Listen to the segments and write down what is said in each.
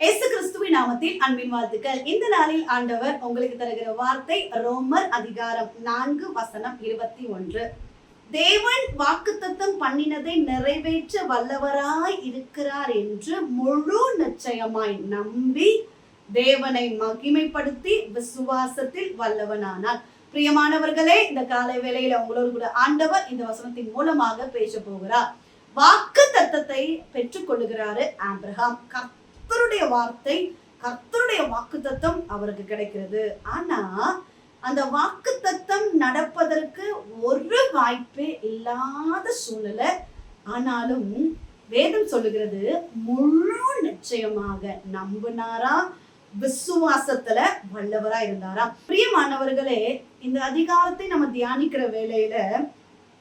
இயேசு கிறிஸ்துவின் நாமத்தில் அன்பின் வாழ்த்துக்கள். இந்த நாளில் ஆண்டவர் உங்களுக்கு தருகிற வார்த்தை ரோமர் அதிகாரம் நான்கு வசனம் இருபத்தி ஒன்று. தேவன் வாக்குத்தத்தம் பண்ணினதை நிறைவேற்ற வல்லவராய் இருக்கிறார் என்று முழு நிச்சயமாய் நம்பி தேவனை மகிமைப்படுத்தி விசுவாசத்தில் வல்லவனானார். பிரியமானவர்களே இந்த காலை வேளையில உங்களோடு கூட ஆண்டவர் இந்த வசனத்தின் மூலமாக பேச போகிறார். வாக்கு தத்தத்தை பெற்றுக்கொள்ளுகிறாரு ஆப்ரஹாம் கர்த்தருடைய வார்த்தை கர்த்தருடைய வாக்கு தத்தம் அவருக்கு கிடைக்கிறது. ஆனா அந்த வாக்கு தத்தம் நடப்பதற்கு ஒரு வாய்ப்பே இல்லாத சூழ்நிலை. ஆனாலும் வேதம் சொல்லுகிறது முழு நிச்சயமாக நம்பினாரா? விசுவாசத்துல வல்லவரா இருந்தாரா? பிரியமானவர்களே இந்த அதிகாரத்தை நம்ம தியானிக்கிற வேலையில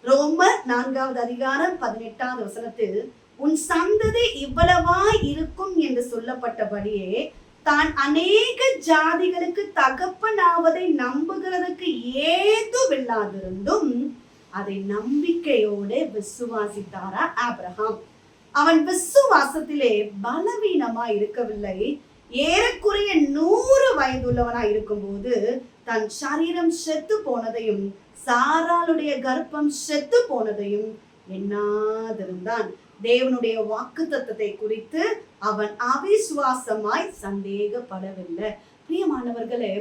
ரோம நான்காவது அதிகாரம் பதினெட்டாவது வசனத்தில் உன் சந்ததி இவ்வளவா இருக்கும் என்று சொல்லப்பட்டபடியே தான் அநேக ஜாதிகளுக்கு தகப்பனாவதை நம்புகிறதுக்கு ஏதுவில்லாதிருந்தும் அதை நம்பிக்கையோடு விசுவாசித்தாரா ஆப்ரஹாம் அவன் விசுவாசத்திலே பலவீனமா இருக்கவில்லை. ஏறக்குறைய நூறு வயதுள்ளவனா இருக்கும்போது தன் சரீரம் செத்து போனதையும் சாராளுடைய கர்ப்பம் செத்து போனதையும் எண்ணாதிருந்தான். தேவனுடைய வாக்கு தத்தத்தை குறித்து அவன் அவிசுவாசமாய் சந்தேகப்படவில்லை. பிரியமானவர்களே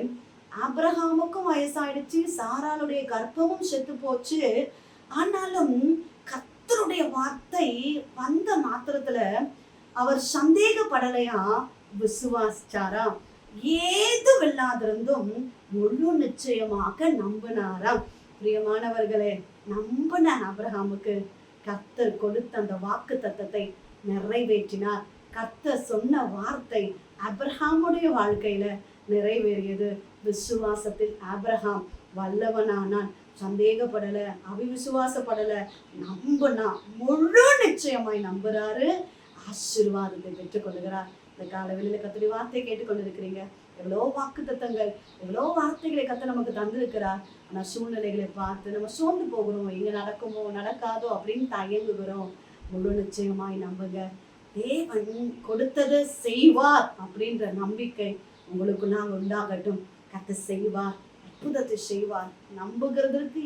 ஆபிரகாமுக்கும் வயசாயிடுச்சு சாராளுடைய கர்ப்பமும் செத்து போச்சு. ஆனாலும் கத்தருடைய வார்த்தை வந்த மாத்திரத்துல அவர் சந்தேகப்படலையா? விசுவாசிச்சாராம். ஏதுமில்லாதிருந்தும் முழு நிச்சயமாக நம்பினாராம். பிரியமானவர்களே நம்பின அப்ரஹாமுக்கு கத்தர் கொடுத்த அந்த வாக்கு தத்தத்தை நிறைவேற்றினார். கத்தர் சொன்ன வார்த்தை அப்ரஹாமுடைய வாழ்க்கையில நிறைவேறியது. விசுவாசத்தில் ஆபிரகாம் வல்லவனானான். சந்தேகப்படல அவிவிசுவாசப்படல நம்பினா முழு நிச்சயமாய் நம்புறாரு. ஆசீர்வாதத்தை பெற்றுக்கொள்கிறார். இந்த காலவெளியில கத்துடைய வார்த்தையை கேட்டுக்கொண்டிருக்கிறீங்க. எவ்வளோ வாக்கு தத்தங்கள் எவ்வளோ வார்த்தைகளை கத்த நமக்கு தந்திருக்கிறார். ஆனா சூழ்நிலைகளை பார்த்து நம்ம சோர்ந்து போகிறோம். எங்க நடக்குமோ நடக்காதோ அப்படின்னு தயங்குகிறோம். முழு நிச்சயமாய் நம்புங்க. தேவன் கொடுத்ததை செய்வார் அப்படின்ற நம்பிக்கை உங்களுக்கு நாங்கள் உண்டாகட்டும். கத்த செய்வார் அற்புதத்தை செய்வார். நம்புகிறதற்கு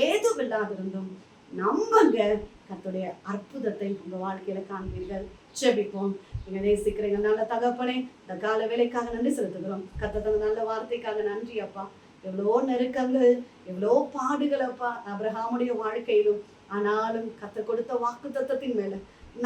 ஏதும் இல்லாதிருந்தும் நம்புங்க. கத்துடைய அற்புதத்தை உங்கள் வாழ்க்கையில காண்பீர்கள். செபிப்போம் நீங்க நேசிக்கிறீங்க நல்ல தகப்பனே இந்த கால வேலைக்காக நன்றி செலுத்துகிறோம். கத்தத்தங்க நல்ல வார்த்தைக்காக நன்றி அப்பா. எவ்வளோ நெருக்கங்கள் எவ்வளோ பாடுகள் அப்பா அப்ரஹாமுடைய வாழ்க்கையிலும். ஆனாலும் கத்த கொடுத்த வாக்கு தத்தத்தின் மேல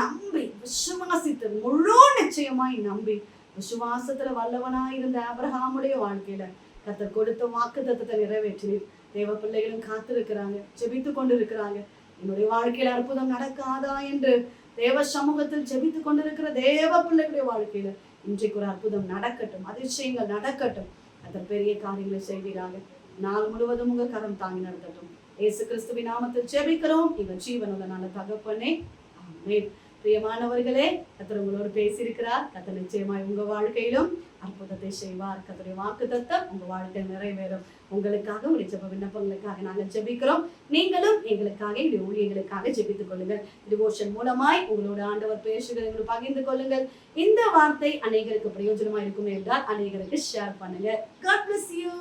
நம்பி விசுவாசித்து முழு நிச்சயமாய் நம்பி விசுவாசத்துல வல்லவனாய் இருந்த அப்ரஹாமுடைய வாழ்க்கையில கத்த கொடுத்த வாக்கு தத்தத்தை நிறைவேற்றினீர். தேவ பிள்ளைகளும் காத்திருக்கிறாங்க ஜெபித்து கொண்டு இருக்கிறாங்க என்னுடைய வாழ்க்கையில அற்புதம் நடக்காதா என்று தேவ சமூகத்தில் ஜெபித்து கொண்டிருக்கிற தேவ பிள்ளைகளுடைய வாழ்க்கையில இன்றைக்கு ஒரு அற்புதம் நடக்கட்டும் அதிர்ஷ்டங்கள் நடக்கட்டும். அந்த பெரிய காரியங்களை செய்வீராக. நாள் முழுவதும் உங்க கரம் தாங்கி நடத்தட்டும். ஏசு கிறிஸ்துவின் நாமத்தில் ஜெபிக்கிறோம். இவ ஜீவனுள்ள நல்ல தகப்பனே. ஆமே பிரியமானவர்களே கத்தர் உங்களோடு பேசியிருக்கிறார். கத்தர் நிச்சயமாய் உங்க வாழ்க்கையிலும் அற்புதத்தை செய்வார் கத்துடைய வாக்கு தத்தம். உங்க வாழ்க்கை நிறைவேறும். உங்களுக்காக உடைய ஜெப விண்ணப்பங்களுக்காக நாங்கள் ஜெபிக்கிறோம். நீங்களும் எங்களுக்காக இந்த ஊழியர்களுக்காக ஜெபித்துக் கொள்ளுங்கள். டிவோஷன் மூலமாய் உங்களோட ஆண்டவர் பேசுகிறவங்களை பகிர்ந்து கொள்ளுங்கள். இந்த வார்த்தை அநேகருக்கு பிரயோஜனமா இருக்கும் என்றால் அநேகருக்கு ஷேர் பண்ணுங்க. God bless you.